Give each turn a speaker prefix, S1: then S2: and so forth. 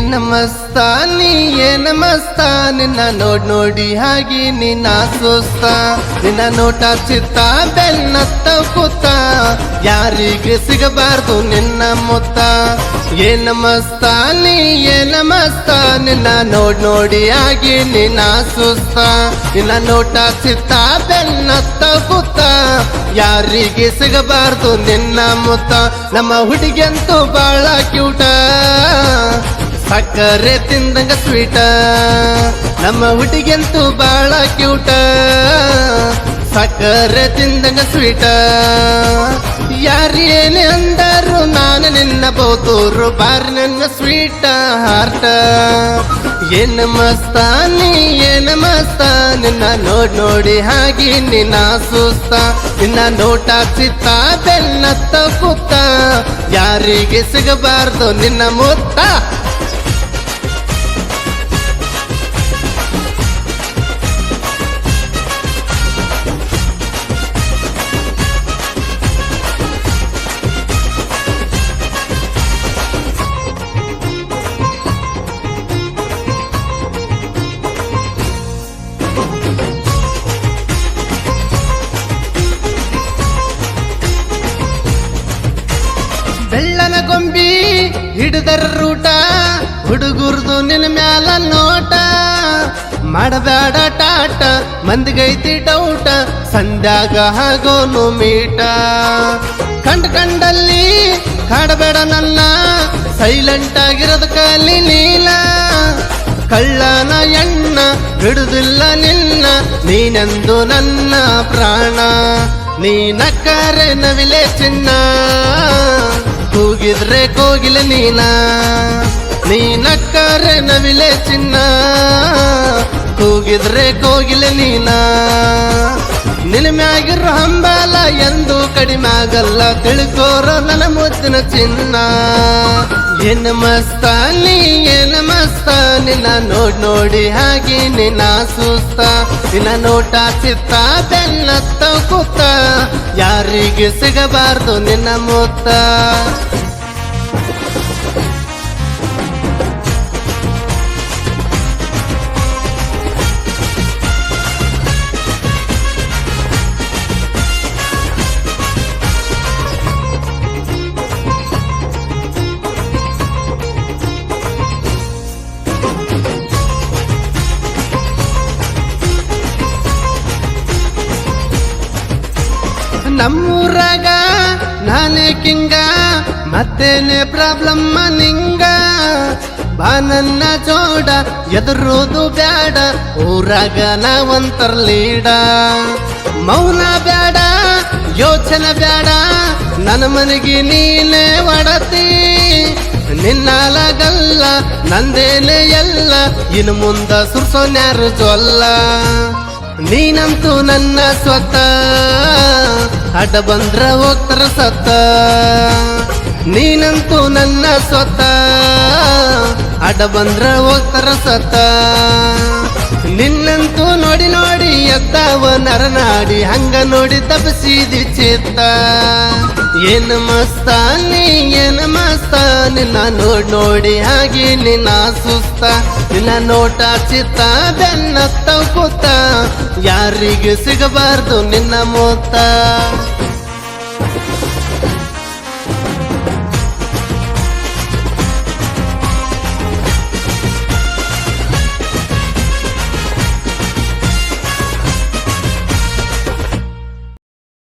S1: ಏನ ಮಸ್ತ ನೀ ಏನ ಮಸ್ತಾನ ನಿನ್ನ ನೋಡ್ ನೋಡಿ ಹಾಗೆ ನಿನ್ನ ಸುಸ್ತ ನಿನ್ನ ನೋಟ ಚಿತ್ತ ಬೆನ್ನತ್ತ ಕೂತ. ಯಾರಿಗೆ ಸಿಗಬಾರ್ದು ನಿನ್ನ ಮುತ್ತ. ಏನ ಮಸ್ತಾನಿ ಏನ ಮಸ್ತ ನಿನ್ನ ನೋಡ್ ನೋಡಿ ಹಾಗೆ ನಿನ್ನ ಸುಸ್ತ ನಿನ್ನ ನೋಟ ಚಿತ್ತ ಬೆನ್ನತ್ತ ಕೂತ. ಯಾರಿಗೆ ಸಿಗಬಾರ್ದು ನಿನ್ನ ಮುತ್ತ. ನಮ್ಮ ಹುಡುಗಿಯಂತೂ ಬಾಳ ಕ್ಯೂಟ ಸಕ್ಕರೆ ತಿಂದಂಗ ಸ್ವೀಟ ನಮ್ಮ ಹುಡುಗಿಯಂತೂ ಬಾಳ ಕ್ಯೂಟ ಸಕ್ಕರೆ ತಿಂದಂಗ ಸ್ವೀಟ ಯಾರೇನೇ ಅಂದರು ನಾನು ನಿನ್ನ ಬೋತೂರು ಬಾರಿ ನನ್ನ ಸ್ವೀಟ ಹಾರ್ಟ ಏನ ಮಸ್ತಾನಿ ಏನ ಮಸ್ತ? ನಿನ್ನ ನೋಡ್ ನೋಡಿ ಹಾಗೆ ನಿನ್ನ ಸುಸ್ತ. ನಿನ್ನ ನೋಟ ಚಿತ್ತ, ಬೆನ್ನತ್ತ ಕೂತ ಯಾರಿಗೆ ಸಿಗಬಾರ್ದು ನಿನ್ನ ಮುತ್ತ? ಗೊಂಬಿ ಹಿಡಿದರ ರೂಟ, ಹುಡುಗುರ್ದು ನಿನ್ನ ಮ್ಯಾಲ ನೋಟ. ಮಾಡಬೇಡ ಟಾಟ, ಮಂದಿಗೈತಿ ಡೌಟ ಸಂಧ್ಯಾಗ ಹಾಗೋನು ಮೀಟ. ಕಂಡ ಕಂಡಲ್ಲಿ ಕಾಡಬೇಡ ನನ್ನ ಸೈಲೆಂಟ್ ಆಗಿರೋದು ಕಲಿ ನೀಲ. ಕಳ್ಳನ ಎಣ್ಣ ಬಿಡುದಿಲ್ಲ ನಿನ್ನ, ನೀನೆಂದು ನನ್ನ ಪ್ರಾಣ. ನೀನಕ್ಕರೆ ನವಿಲೆ ಚಿನ್ನ. ಕೂಗಿದ್ರೆ ಕೋಗಿಲೆ ನೀನ? ನೀನಕ್ಕರೆ ನವಿಲೆ ಚಿನ್ನ? ಕೂಗಿದ್ರೆ ಕೋಗಿಲ ನೀನ? ನಿನ್ನ ಮ್ಯಾಗಿರ ಹಂಬಲ ಎಂದು ಕಡಿಮೆ ಆಗಲ್ಲ. ತಿಳ್ಕೋರ ನನ್ನ ಮುದ್ದಿನ ಚಿನ್ನ. ಏನ ಮಸ್ತ ನೀ ಏನ ಮಸ್ತ ನಿನ್ನ ನೋಡ್ ನೋಡಿ ಹಾಗೆ ನಿನ್ನ ಸುಸ್ತ. ನಿನ್ನ ನೋಟ ಚಿತ್ತ ಬೆನ್ನತ್ತ ಕೂತ ಯಾರಿಗೆ ಸಿಗಬಾರ್ದು ನಿನ್ನ ಮುತ್ತ. ನಮ್ಮೂರಾಗ ನಾನೇ ಕಿಂಗ, ಮತ್ತೇನೆ ಪ್ರಾಬ್ಲಮ್ ನಿಂಗ. ಬಾ ನನ್ನ ಜೋಡ, ಎದುರೋದು ಬ್ಯಾಡ, ಊರಾಗ ನಾವಂತರ್ ಲೀಡ ಮೌನ ಬ್ಯಾಡ, ಯೋಚನೆ ಬ್ಯಾಡ, ನನ್ನ ಮನೆಗೆ ನೀನೇ ಒಡತಿ. ನಿನ್ನಾಲಾಗಲ್ಲ ನಂದೇನೆ ಎಲ್ಲ ಇನ್ನು ಮುಂದ ಸುರ್ಸೋನ್ಯಾರು ಜೊಲ್ಲ. ನೀನಂತೂ ನನ್ನ ಸ್ವತ ಅಡ್ಡ ಬಂದ್ರ ಹೋಗ್ತಾರ ಸತ್ತ. ನೀನಂತೂ ನನ್ನ ಸ್ವತ ಅಡ್ಡ ಬಂದ್ರ ಹೋಗ್ತಾರ ಸತ್ತ. ನಿನ್ನಂತೂ ನೋಡಿ ನೋಡಿ ಎದ್ದಾವ ನರನಾಡಿ, ಹಂಗ ನೋಡಿ ತಪ್ಪಿಸಿದಿ ಚಿತ್ತ. ಏನ ಮಸ್ತಾನಿ, ಏನು ಏನ ಮಸ್ತ ನಿನ್ನ ನೋಡ್ ನೋಡಿ ಹಾಗೆ ನಿನ್ನ ಸುಸ್ತ. ನಿನ್ನ ನೋಟ ಚಿತ್ತ ಬೆನ್ನತ್ತ ಕೂತ ಯಾರಿಗೆ ಸಿಗಬಾರ್ದು ನಿನ್ನ ಮೊತ್ತ.